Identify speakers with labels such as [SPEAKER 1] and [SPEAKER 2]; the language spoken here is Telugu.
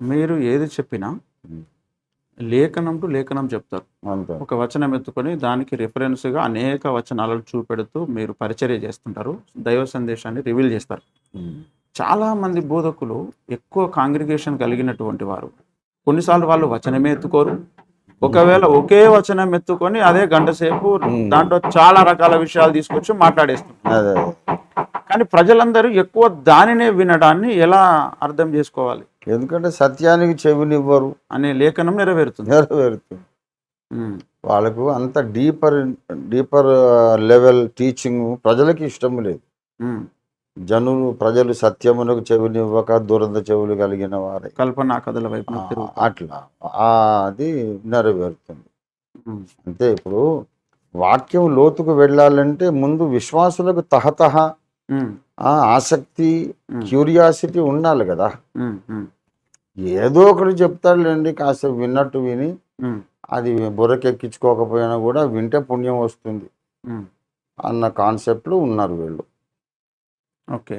[SPEAKER 1] మీరు ఏది చెప్పినా. లేఖనం టు లేఖనం చెప్తారు. ఒక వచనం ఎత్తుకొని దానికి రెఫరెన్స్గా అనేక వచనాలను చూపెడుతూ మీరు పరిచర్య చేస్తుంటారు. దైవ సందేశాన్ని రివీల్ చేస్తారు. చాలా మంది బోధకులు ఎక్కువ కాంగ్రిగేషన్ కలిగినటువంటి వారు. కొన్నిసార్లు వాళ్ళు వచనమే ఎత్తుకోరు. ఒకవేళ ఒకే వచనం ఎత్తుకొని అదే గంట సేపు దాంట్లో చాలా రకాల విషయాలు తీసుకొచ్చి మాట్లాడేస్తున్నారు కానీ ప్రజలందరూ ఎక్కువ దానినే వినడాన్ని ఎలా అర్థం చేసుకోవాలి?
[SPEAKER 2] ఎందుకంటే సత్యానికి చెవినివ్వరు.
[SPEAKER 1] అనే లేఖనం నెరవేరుతుంది.
[SPEAKER 2] నెరవేరుతుంది. వాళ్ళకు అంత డీపర్ డీపర్ లెవెల్ టీచింగ్ ప్రజలకి ఇష్టం లేదు. జనులు ప్రజలు సత్యమునకు చెవినివ్వక దురద చెవులు కలిగిన వారే.
[SPEAKER 1] కల్పన కథల వైపు
[SPEAKER 2] అట్లా. అది నెరవేరుతుంది. అంతే ఇప్పుడు వాక్యం లోతుకు వెళ్ళాలంటే ముందు విశ్వాసులకు తహతహ ఆసక్తి. క్యూరియాసిటీ ఉండాలి కదా ఏదో ఒకటి చెప్తాడులేండి కాస్త విన్నట్టు విని అది బుర్రకెక్కించుకోకపోయినా కూడా వింటే పుణ్యం వస్తుంది. అన్న కాన్సెప్ట్లో ఉన్నారు వీళ్ళు
[SPEAKER 1] ఓకే.